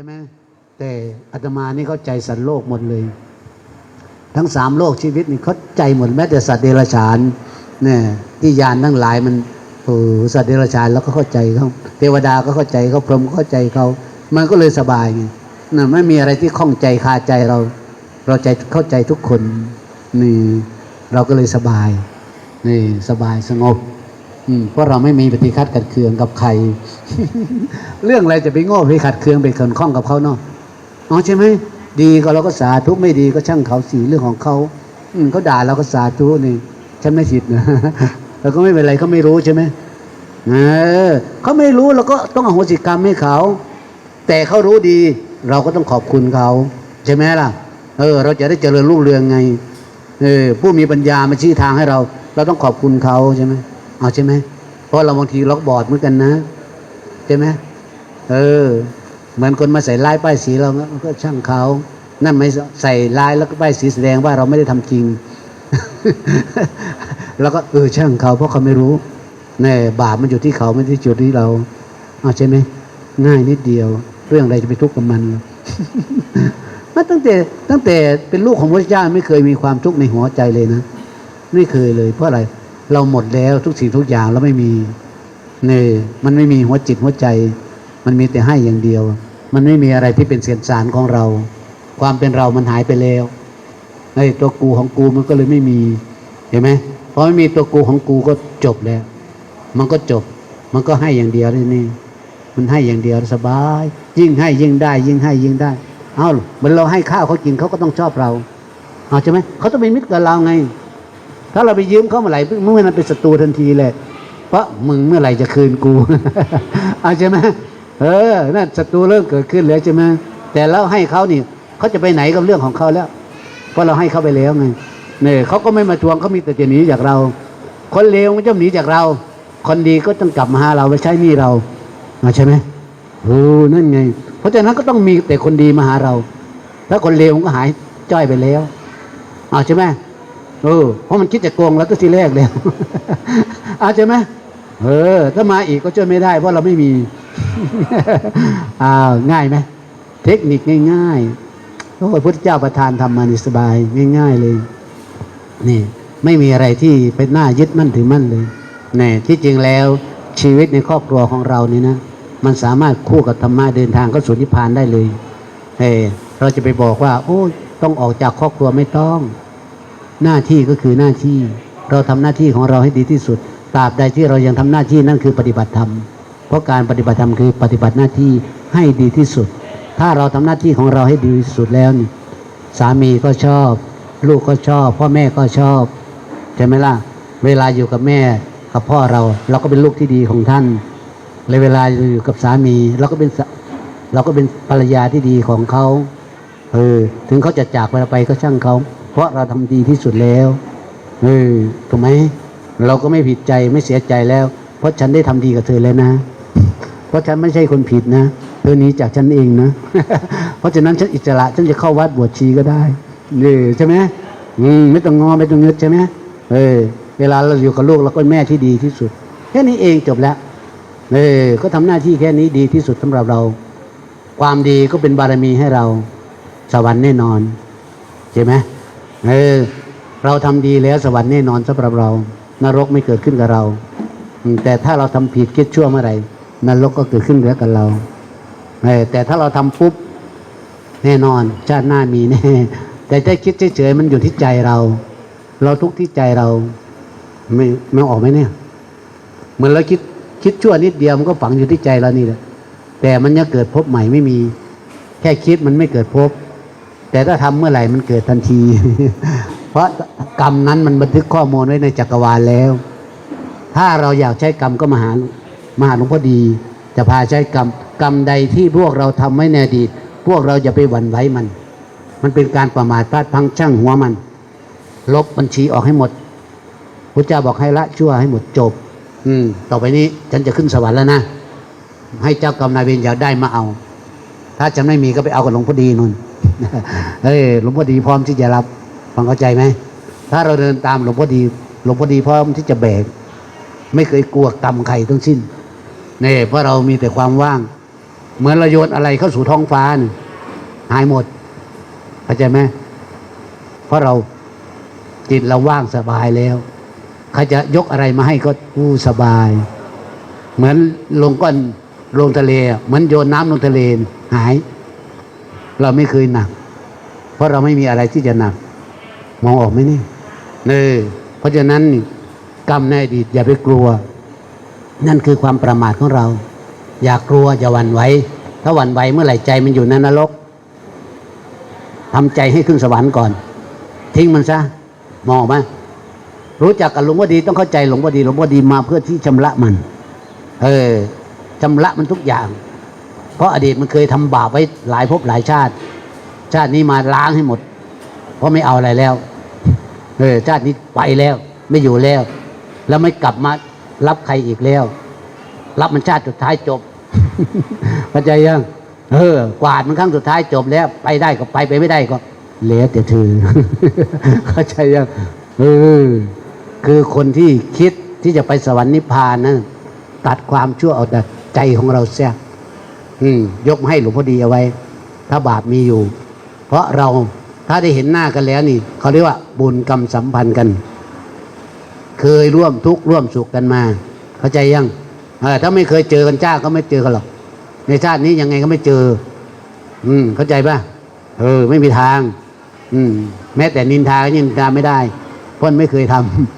ช่ไหมแต่อาตมานี่เข้าใจสัตว์โลกหมดเลย ทั้งสามโลกชีวิตนี่เข้าใจหมดแม้แต่สัตว์เดรัจฉานเนี่ยที่ยานทั้งหลายมันโอ้สัตว์เดรัจฉานแล้วก็เข้าใจเขาเทวดาก็เข้าใจเขาพรหมก็เข้าใจเขามันก็เลยสบายไงนะไม่มีอะไรที่ข้องใจคาใจเรา เราใจเข้าใจทุกคนนี่เราก็เลยสบายนี่สบายสงบ เพราะเราไม่มีปฏิฆัดขัดเคืองกับใคร เรื่องอะไรจะไปโง่ไปขัดเคืองไปเขินข้องกับเขาเนาะอ๋อใช่ไหมดีก็เราก็สาธุไม่ดีก็ช่างเขาสีเรื่องของเขาอืมเขาด่าเราก็สาธุนี่ฉันไม่ผิดนะเราก็ไม่เป็นไรเขาไม่รู้ใช่ไหมเออเขาไม่รู้เราก็ต้องอโหสิกรรมให้เขา แต่เขารู้ดี เราก็ต้องขอบคุณเขาใช่ไหมล่ะ เออ เราจะได้เจริญรุ่งเรืองไง เออ ผู้มีปัญญามาชี้ทางให้เรา เราต้องขอบคุณเขาใช่ไหม เอาใช่ไหมเพราะเราบางทีเราก็บอร์ดเหมือนกันนะใช่ไหมเออ เหมือนคนมาใส่ลายป้ายสีเราก็ช่างเขานั่นไม่ใส่ลายแล้วก็ป้ายสีแสดงว่าเราไม่ได้ทำจริง แล้วก็เออช่างเขาเพราะเขาไม่รู้แน่บาปมันอยู่ที่เขาไม่ได้อยู่ที่เราเอาใช่ไหมง่ายนิดเดียว เรื่องอะไรจะไปทุกข์กับมันมันตั้งแต่ตั้งแต่เป็นลูกของพระเจ้าไม่เคยมีความทุกข์ในหัวใจเลยนะ ไม่เคยเลยเพราะอะไร เราหมดแล้วทุกสิ่งทุกอย่างเราไม่มีเนี่ยมันไม่มีหัวจิตหัวใจ มันมีแต่ให้อย่างเดียว มันไม่มีอะไรที่เป็นเสียนสารของเรา ความเป็นเรามันหายไปแล้วไอ้ตัวกูของกูมันก็เลยไม่มีเห็นไหมพอไม่มีตัวกูของกูก็จบแล้ว มันก็จบ มันก็ให้อย่างเดียวเลยนี่มันให้อย่างเดียวสบาย ยิ่งให้ยิ่งได้ ยิ่งให้ยิ่งได้ เอาเหมือนเราให้ข้าวเขากินเขาก็ต้องชอบเรา เอาใช่ไหมเขาต้องเป็นมิตรกับเราไง ถ้าเราไปยืมเขาเมื่อไหร่เมื่อนั้นเป็นศัตรูทันทีเลย เพราะมึงเมื่อไหร่จะคืนกูเอาใช่ไหมเออนั่นศัตรูเริ่มเกิดขึ้นแล้วใช่ไหมแต่เราให้เขานี่เขาจะไปไหนกับเรื่องของเขาแล้ว เพราะเราให้เขาไปแล้วไงเนี่ยเขาก็ไม่มาทวงเขามีแต่จะหนีจากเรา คนเลวมันจะหนีจากเรา คนดีก็ต้องกลับมาหาเราไปใช้หนี้เราเอาใช่ไหมโอ้นั่นไง เพราะฉะนั้นก็ต้องมีแต่คนดีมาหาเรา ถ้าคนเลวก็หายจ้อยไปแล้วเอาใช่ไหม เออเพราะมันคิดจะโกงแล้วก็ทีแรกแล้วอาใช่ไหมเออ ถ้ามาอีกก็ช่วยไม่ได้ เพราะเราไม่มีอ้าวง่ายไหมเทคนิคง่ายๆโอ้พุทธเจ้าประทานทำมานี่สบาย ง่าย ๆ เลย นี่ ไม่มีอะไรที่เป็นหน้ายึดมั่นถือมั่นเลยแน่ที่จริงแล้วชีวิตในครอบครัวของเรานี่นะมันสามารถคู่กับธรรมะเดินทางเข้าสู่นิพพานได้เลยเออเราจะไปบอกว่า โอ้ต้องออกจากครอบครัวไม่ต้อง หน้าที่ก็คือหน้าที่ เราทำหน้าที่ของเราให้ดีที่สุดตราบใดที่เรายังทำหน้าที่นั่นคือปฏิบัติธรรม เพราะการปฏิบัติธรรมคือปฏิบัติหน้าที่ให้ดีที่สุด ถ้าเราทำหน้าที่ของเราให้ดีที่สุดแล้วนี่สามีก็ชอบ ลูกก็ชอบ พ่อแม่ก็ชอบใช่ไหมล่ะเวลาอยู่กับแม่กับพ่อเรา เราก็เป็นลูกที่ดีของท่านและเวลาอยู่กับสามีเราก็เป็นเราก็เป็นภรรยาที่ดีของเขาเออถึงเขาจะจากเราไปก็ช่างเขาเพราะเราทำดีที่สุดแล้วเออถูกไหมเราก็ไม่ผิดใจไม่เสียใจแล้ว เพราะฉันได้ทำดีกับเธอแล้วนะ เพราะฉันไม่ใช่คนผิดนะ เธอหนีจากฉันเองนะ เพราะฉะนั้นฉันอิสระฉันจะเข้าวัดบวชชีก็ได้นี่ใช่ไหมอืมไม่ต้องงอไม่ต้องเงืดใช่ไหมเออ เวลาเราอยู่กับลูกเราก็แม่ที่ดีที่สุด แค่นี้เองจบแล้วเออก็ทำหน้าที่แค่นี้ดีที่สุดสำหรับเรา ความดีก็เป็นบารมีให้เราสวรรค์แน่นอนใช่ไหม เออเราทำดีแล้วสวรรค์แน่นอนสำหรับเรา นรกไม่เกิดขึ้นกับเรา แต่ถ้าเราทำผิดคิดชั่วเมื่อไหร่นรกก็เกิดขึ้นเหลือกับเราเออแต่ถ้าเราทำปุ๊บแน่นอนชาติหน้ามีแน่แต่ถ้าคิดเฉยๆมันอยู่ที่ใจเรา เราทุกข์ที่ใจเราไม่ไม่ออกไหมเนี่ยเหมือนเราคิดคิดชั่วนิดเดียวมันก็ฝังอยู่ที่ใจเรานี่แหละแต่มันจะเกิดพบใหม่ไม่มี แค่คิดมันไม่เกิดพบ แต่ถ้าทำเมื่อไหร่มันเกิดทันที เพราะกรรมนั้นมันบันทึกข้อมูลไว้ในจักรวาลแล้ว ถ้าเราอยากใช้กรรมก็มาหามาหาหลวงพ่อดี จะพาใช้กรรมกรรมใดที่พวกเราทำไว้ในอดีตพวกเราอย่าไปหวั่นไหวมัน มันเป็นการประมาทพลาดพลังช่างหัวมัน ลบบัญชีออกให้หมดพระเจ้าบอกให้ละชั่วให้หมดจบ อืม ต่อไปนี้ฉันจะขึ้นสวรรค์แล้วนะให้เจ้ากรรมนายเวรอยากได้มาเอา ถ้าจะไม่มีก็ไปเอากับหลวงพ่อดีนุ่น เฮ้ยหลวงพ่อดีพร้อมที่จะรับฟังเข้าใจไหมถ้าเราเดินตามหลวงพ่อดีหลวงพ่อดีพร้อมที่จะแบก ไม่เคยกลัวกรรมใครทั้งสิ้นเนี่ยเพราะเรามีแต่ความว่าง เหมือนเราโยนอะไรเข้าสู่ท้องฟ้านี่หายหมดเข้าใจไหมเพราะเราจิตเราว่างสบายแล้วเขาจะยกอะไรมาให้ก็อู้สบาย เหมือนลงก้อนลงทะเลเหมือนโยนน้ำลงทะเลหาย เราไม่เคยหนัก เพราะเราไม่มีอะไรที่จะหนัก มองออกไหมนี่เนอเพราะฉะนั้นกรรมในอดีตอย่าไปกลัว นั่นคือความประมาทของเรา อย่ากลัวอย่าหวั่นไหวถ้าหวั่นไหวเมื่อไหร่ใจมันอยู่ในนรกทำใจให้ขึ้นสวรรค์ก่อน ทิ้งมันซะมองออกไหมรู้จักกับหลวงพ่อดีต้องเข้าใจหลวงพ่อดีหลวงพ่อดีมาเพื่อที่ชำระมัน เออชำระมันทุกอย่าง เพราะอดีตมันเคยทำบาปไว้หลายภพหลายชาติ ชาตินี้มาล้างให้หมด เพราะไม่เอาอะไรแล้วเออชาตินี้ไปแล้ว ไม่อยู่แล้ว แล้วไม่กลับมารับใครอีกแล้ว รับมันชาติสุดท้ายจบเข้าใจยังเออกวาดมันครั้งสุดท้ายจบแล้ว ไปได้ก็ไปไปไม่ได้ก็เหลือแต่เธอเข้าใจยังเออคือคนที่คิดที่จะไปสวรรค์นิพพานนะตัดความชั่วเอาแต่ใจของเราเสีย อืมยกให้หลวงพ่อดีเอาไว้ ถ้าบาปมีอยู่ เพราะเราถ้าได้เห็นหน้ากันแล้วนี่เขาเรียกว่า บุญกรรมสัมพันธ์กัน เคยร่วมทุกข์ร่วมสุขกันมา เข้าใจยังเออถ้าไม่เคยเจอกันจ้าก็ไม่เจอกันหรอก ในชาตินี้ยังไงก็ไม่เจอ อืม เข้าใจป่ะเออ ไม่มีทาง อืม แม้แต่นินทาก็นินทาไม่ได้พราะไม่เคยท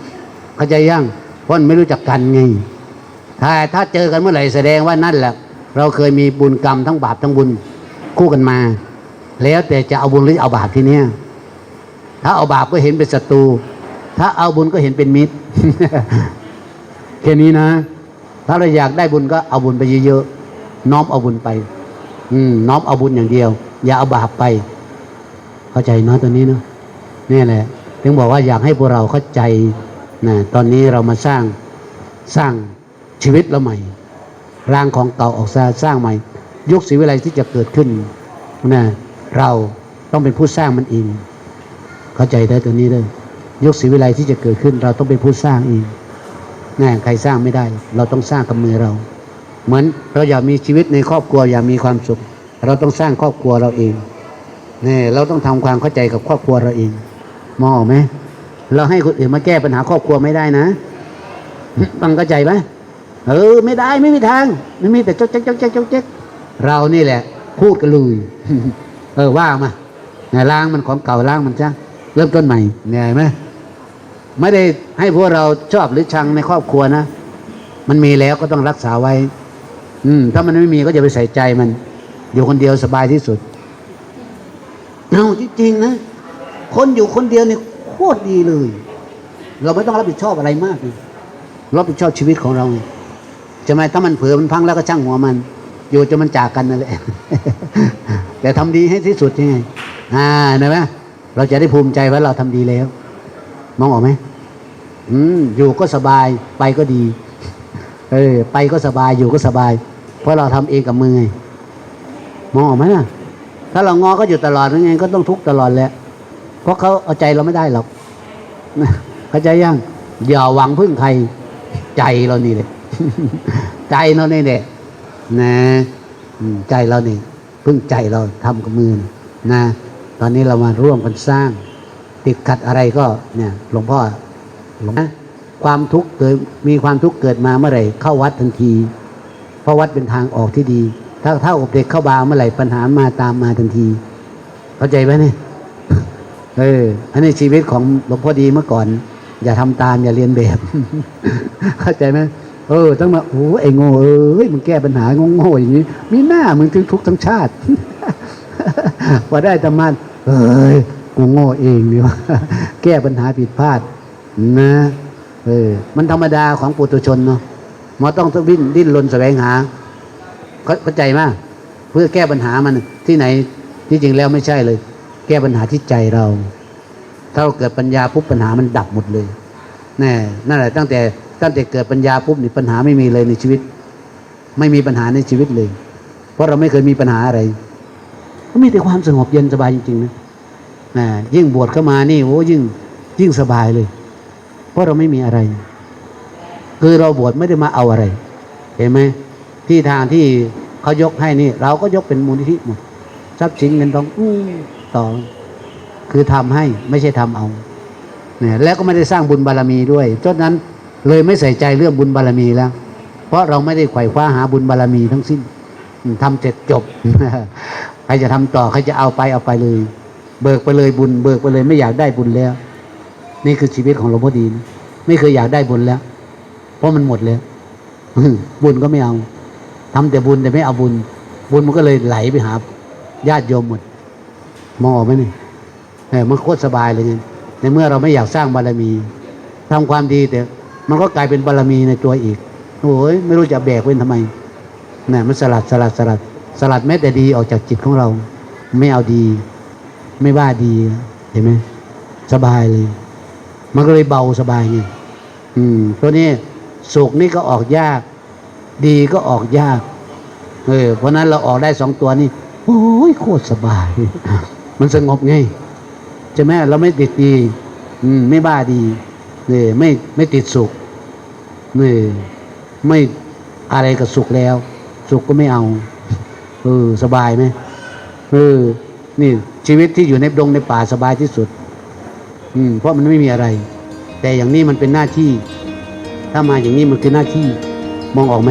ำเข้าใจยังพราะไม่รู้จักกันไงถ้าถ้าเจอกันเมื่อไหร่แสดงว่านั่นแหละ เราเคยมีบุญกรรมทั้งบาปทั้งบุญคู่กันมา แล้วแต่จะเอาบุญหรือเอาบาปทีเนี้ยถ้าเอาบาปก็เห็นเป็นศัตรู ถ้าเอาบุญก็เห็นเป็นมิตรแค่นี้นะ ถ้าเราอยากได้บุญก็เอาบุญไปเยอะๆน้อมเอาบุญไป อืม น้อมเอาบุญอย่างเดียว อย่าเอาบาปไป เข้าใจเนาะตัวนี้เนาะนี่แหละถึงบอกว่าอยากให้พวกเราเข้าใจนะตอนนี้เรามาสร้างสร้างชีวิตเราใหม่ ร่างของเก่าออกซาสร้างใหม่ ยุคศรีวิไลที่จะเกิดขึ้นนะเราต้องเป็นผู้สร้างมันเอง เข้าใจได้ตัวนี้เลยยุคศรีวิไลที่จะเกิดขึ้น เราต้องเป็นผู้สร้างเองนะใครสร้างไม่ได้ เราต้องสร้างกับมือเรา เหมือนเราอยากมีชีวิตในครอบครัวอยากมีความสุข เราต้องสร้างครอบครัวเราเองเนี่ยเราต้องทำความเข้าใจกับครอบครัวเราเองมองออกไหมเราให้คนอื่นมาแก้ปัญหาครอบครัวไม่ได้นะฟังเข้าใจไหม เออ ไม่ได้ไม่มีทางไม่มีแต่จ๊กจ๊กจ๊กจ๊กจ๊กจ๊กเรานี่แหละ พูดกันเลยเออว่ามาเนี่ยล้างมันของเก่าล้างมันจ้ะเริ่มต้นใหม่เนื่ยไหมไม่ได้ให้พวกเราชอบหรือชังในครอบครัวนะ มันมีแล้วก็ต้องรักษาไว้ อืม ถ้ามันไม่มีก็อย่าไปใส่ใจมัน อยู่คนเดียวสบายที่สุดเอาจริงๆนะ คนอยู่คนเดียวเนี่ยโคตรดีเลย เราไม่ต้องรับผิดชอบอะไรมากเลยรับผิดชอบชีวิตของเรา ไงจะไหมถ้ามันเผลอมันพังแล้วก็ช่างหัวมัน อยู่จนมันจากกันนั่นแหละแต่ทำดีให้ที่สุดยังไงอ่าเห็นไหมเราจะได้ภูมิใจว่าเราทำดีแล้ว มองออกไหมอืมอยู่ก็สบายไปก็ดี เออ ไปก็สบายอยู่ก็สบาย เพราะเราทำเองกับมือไงมองออกไหมนะถ้าเรางอก็อยู่ตลอดยังไง ก็ต้องทุกข์ตลอดแหละเพราะเขาเอาใจเราไม่ได้หรอกเข้าใจยังอย่าหวังพึ่งใครใจเรานี่เลย ใจเราเนี่แหละนะใจเราเนี่ยพึ่งใจเราทำกับมือนะ ตอนนี้เรามาร่วมกันสร้าง ติดขัดอะไรก็เนี่ยหลวงพ่อหลวงนะความทุกข์เกิดมีความทุกข์เกิดมาเมื่อไหร่เข้าวัดทันที เพราะวัดเป็นทางออกที่ดี ถ้าถ้าอบเด็กเข้าบาเมื่อไหร่ปัญหามาตามมาทันที เข้าใจไหมเนี่ยเอออันนี้ชีวิตของหลวงพ่อดีเมื่อก่อน อย่าทำตามอย่าเรียนแบบ เข้าใจไหม เออต้องมาโอ้ไอ้โง่เอ้ยมึงแก้ปัญหาโง่ๆอย่างนี้ มีหน้ามึงถึงทุกทั้งชาติพอได้ธรรมะเอ้ยกูโง่เองนี่วะแก้ปัญหาผิดพลาด นะเออมันธรรมดาของปุถุชนเนาะมันต้องดิ้นดิ้นรนแสวงหาเข้าเข้าใจมากเพื่อแก้ปัญหามันที่ไหนที่จริงแล้วไม่ใช่เลย แก้ปัญหาที่ใจเรา ถ้าเราเกิดปัญญาปุ๊บปัญหามันดับหมดเลยแน่นั่นแหละตั้งแต่ ตั้งแต่เกิดปัญญาปุ๊บนี่ปัญหาไม่มีเลยในชีวิต ไม่มีปัญหาในชีวิตเลย เพราะเราไม่เคยมีปัญหาอะไรก็มีแต่ความสงบเย็นสบายจริงๆนะนะยิ่งบวชเข้ามานี่โอ้ยิ่งยิ่งสบายเลย เพราะเราไม่มีอะไร คือเราบวชไม่ได้มาเอาอะไร เห็นไหมที่ทางที่เขายกให้นี่ เราก็ยกเป็นมูลนิธิหมดทรัพย์สินเงินทองอู้ต่อ คือทำให้ไม่ใช่ทำเอาเนี่ยแล้วก็ไม่ได้สร้างบุญบารมีด้วยจนนั้น เลยไม่ใส่ใจเรื่องบุญบารมีแล้ว เพราะเราไม่ได้ไขว่คว้าหาบุญบารมีทั้งสิ้นทำเสร็จจบใครจะทำต่อใครจะเอาไปเอาไปเลย เบิกไปเลยบุญ เบิกไปเลยไม่อยากได้บุญแล้ว นี่คือชีวิตของหลวงพ่อดีนะไม่เคยอยากได้บุญแล้ว เพราะมันหมดแล้วบุญก็ไม่เอาทำแต่บุญแต่ไม่เอาบุญ บุญมันก็เลยไหลไปหาญาติโยมหมดมองออกไหมนี่เออมันโคตรสบายเลยไงในเมื่อเราไม่อยากสร้างบารมีทำความดีแต่ มันก็กลายเป็นบารมีในตัวอีกโอ้ยไม่รู้จะแบกไว้ทำไมเนี่ยมันสลัดสลัดสลัด สลัดแม้แต่ดีออกจากจิตของเรา ไม่เอาดี ไม่ว่าดีเห็นไหมสบายเลย มันก็เลยเบาสบายไงอืมตัวนี้สุขนี่ก็ออกยาก ดีก็ออกยากเออเพราะนั้นเราออกได้สองตัวนี่โอ้ยโคตรสบาย มันสงบไงใช่ไหมเราไม่ติดดี อืม ไม่บ้าดีเนี่ยไม่ไม่ติดสุข เนี่ยไม่อะไรกับสุขแล้ว สุขก็ไม่เอาเออสบายไหมเออนี่ชีวิตที่อยู่ในดงในป่าสบายที่สุด อืมเพราะมันไม่มีอะไร แต่อย่างนี้มันเป็นหน้าที่ ถ้ามาอย่างนี้มันคือหน้าที่มองออกไหม